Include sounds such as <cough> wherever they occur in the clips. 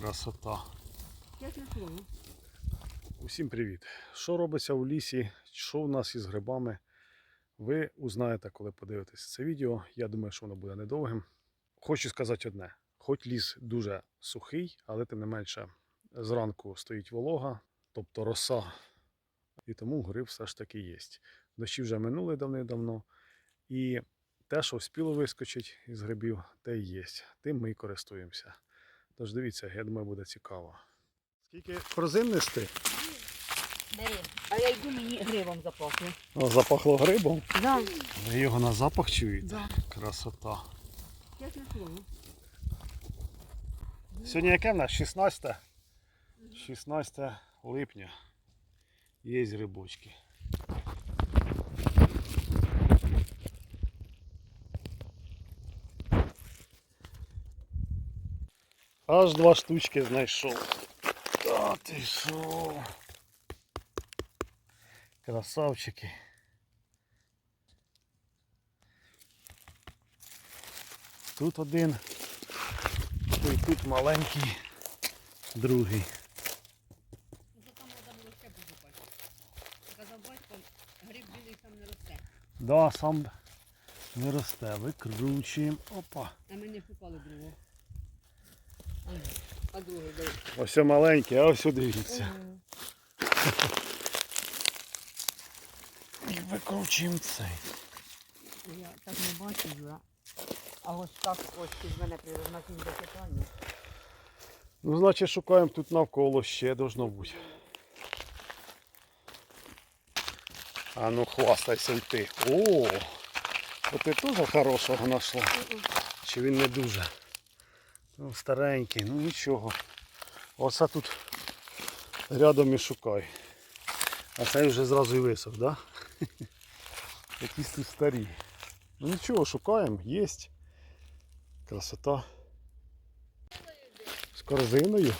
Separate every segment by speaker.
Speaker 1: Красота. Усім привіт! Що робиться у лісі, що в нас із грибами, ви узнаєте, коли подивитесь це відео. Я думаю, що воно буде недовгим. Хочу сказати одне: хоч ліс дуже сухий, але тим не менше зранку стоїть волога, тобто роса, і тому гриб все ж таки є. Дощі вже минули давним-давно, і те, що вспіло вискочить із грибів, те і є. Тим ми і користуємося. Тож дивіться, я думаю, буде цікаво. Скільки корзин нести?
Speaker 2: Бери. А я йду мені грибом запахло.
Speaker 1: О, запахло грибом.
Speaker 2: Да.
Speaker 1: Ви його на запах чуєте?
Speaker 2: Да.
Speaker 1: Красота.
Speaker 2: Слово.
Speaker 1: Сьогодні яке в нас? 16? 16 липня. Є грибочки. Аж два штучки знайшов. Та ти що? Красавчики. Тут один, і тут маленький, другий. Да, сам не росте. Викручуємо. Опа.
Speaker 2: А ми не шукали другого. А, ні. а другий бери.
Speaker 1: Ось маленький, а ось дивіться. І викручуємо цей.
Speaker 2: Я так не бачу. А ось так ось під мене прирозначені до питання.
Speaker 1: Ну, значить, шукаємо тут навколо ще должно бути. А ну хвастайся й ти. О! От ти теж хорошого знайшла. Чи він не дуже? Ну, старенький, ну нічого. Оце тут рядом і шукай. А цей вже зразу і висох, да? <laughs> Якісь тут старі. Ну нічого, шукаємо, є. Красота. З корзиною.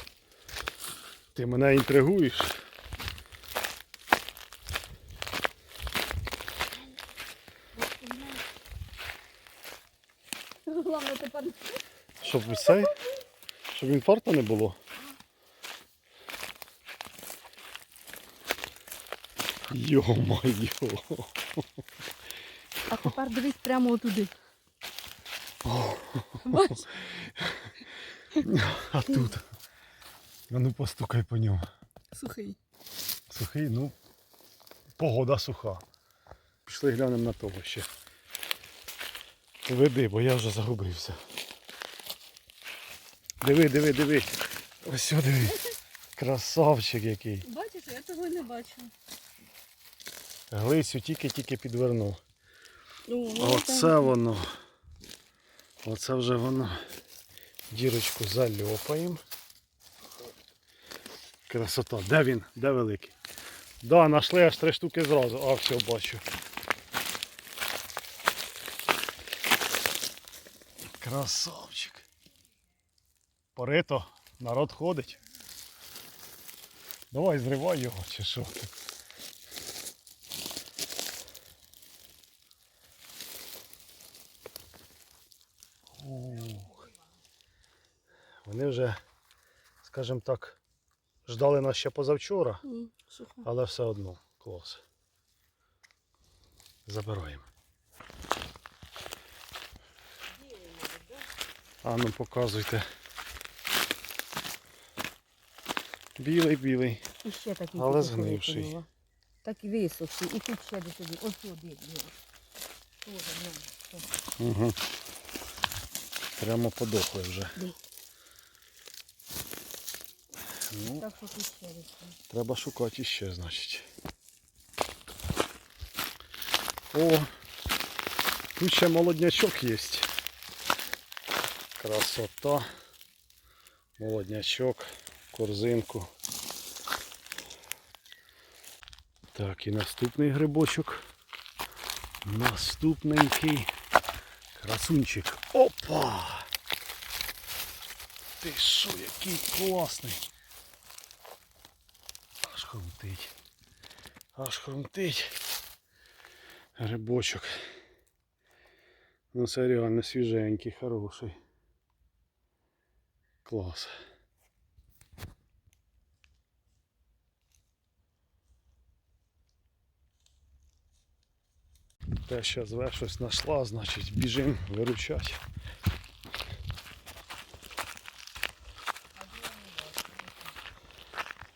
Speaker 1: Ти мене інтригуєш.
Speaker 2: Головне тепер
Speaker 1: Щоб цей, щоб інфаркту не було. Йо-моє.
Speaker 2: А тепер дивись прямо отуди. Бач?
Speaker 1: А тут. А ну постукай по ньому.
Speaker 2: Сухий.
Speaker 1: Сухий, ну. Погода суха. Пішли глянемо на того ще. Веди, бо я вже загубився. Диви, диви, диви. Ось диви. Красавчик який.
Speaker 2: Бачиш, я того не бачу.
Speaker 1: Глицю тільки-тільки підвернув.
Speaker 2: Ну,
Speaker 1: Оце воно. Оце вже воно. Дірочку зальопаємо. Красота. Де він? Де великий? Да, знайшли аж три штуки зразу. А, все, бачу. Красавчик. Порито, народ ходить. Давай зривай його, чи що. Вони вже, скажімо так, ждали нас ще позавчора, але все одно клас. Забираємо. А ну показуйте. Білий, білий.
Speaker 2: І ще такий.
Speaker 1: Але згнивший.
Speaker 2: Так висохший. І тут ще до тобі. Ось сюди. Тоже.
Speaker 1: Угу. Прямо подохли вже.
Speaker 2: Де?
Speaker 1: Ну,
Speaker 2: Так тут ще
Speaker 1: треба шукати іще, значить. О, тут ще молоднячок є. Красота. Молоднячок, корзинку. Так, і наступний грибочок. Наступненький красунчик. Опа! Ти що, який класний! Аж хрумтить. Аж хрумтить. Грибочок. Ну це реально свіженький, хороший. Клас. Те, що зве щось знайшла, значить біжим виручати.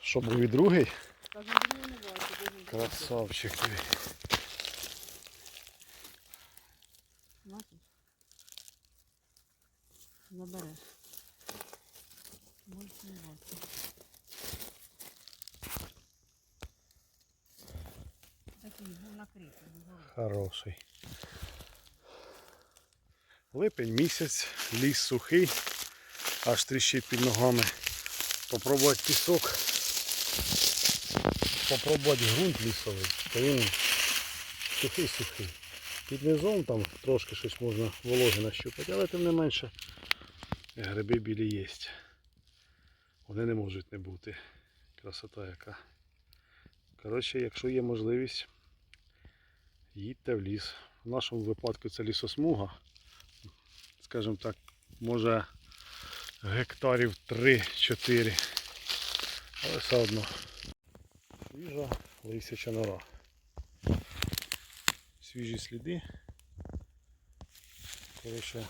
Speaker 1: Що був і другий? Красавчик.
Speaker 2: Забереш. Більше не бачу. Вгору.
Speaker 1: Хороший. Липень місяць, ліс сухий, аж тріщить під ногами. Попробувати пісок. Попробувати ґрунт лісовий, то він сухий-сухий. Під низом там трошки щось можна вологи нащупати, але тим не менше гриби білі є. Вони не можуть не бути. Красота яка. Коротше, якщо є можливість, їдьте в ліс. В нашому випадку це лісосмуга. Скажімо так, може гектарів 3-4. Але все одно. Свіжа лисяча нора. Свіжі сліди. Коротше,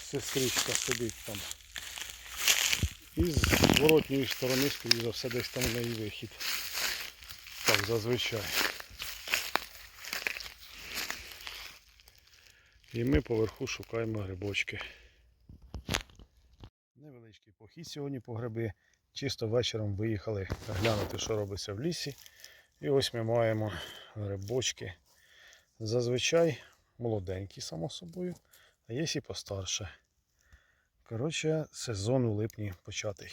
Speaker 1: сестричка сидить там. І з воротньої сторони, скоріше за все, десь там в неї вихід. Так, зазвичай. І ми поверху шукаємо грибочки. Невеличкий похід сьогодні по гриби. Чисто вечором виїхали глянути, що робиться в лісі. І ось ми маємо грибочки. Зазвичай молоденькі, само собою, а є і постарше. Коротше, сезон у липні початий.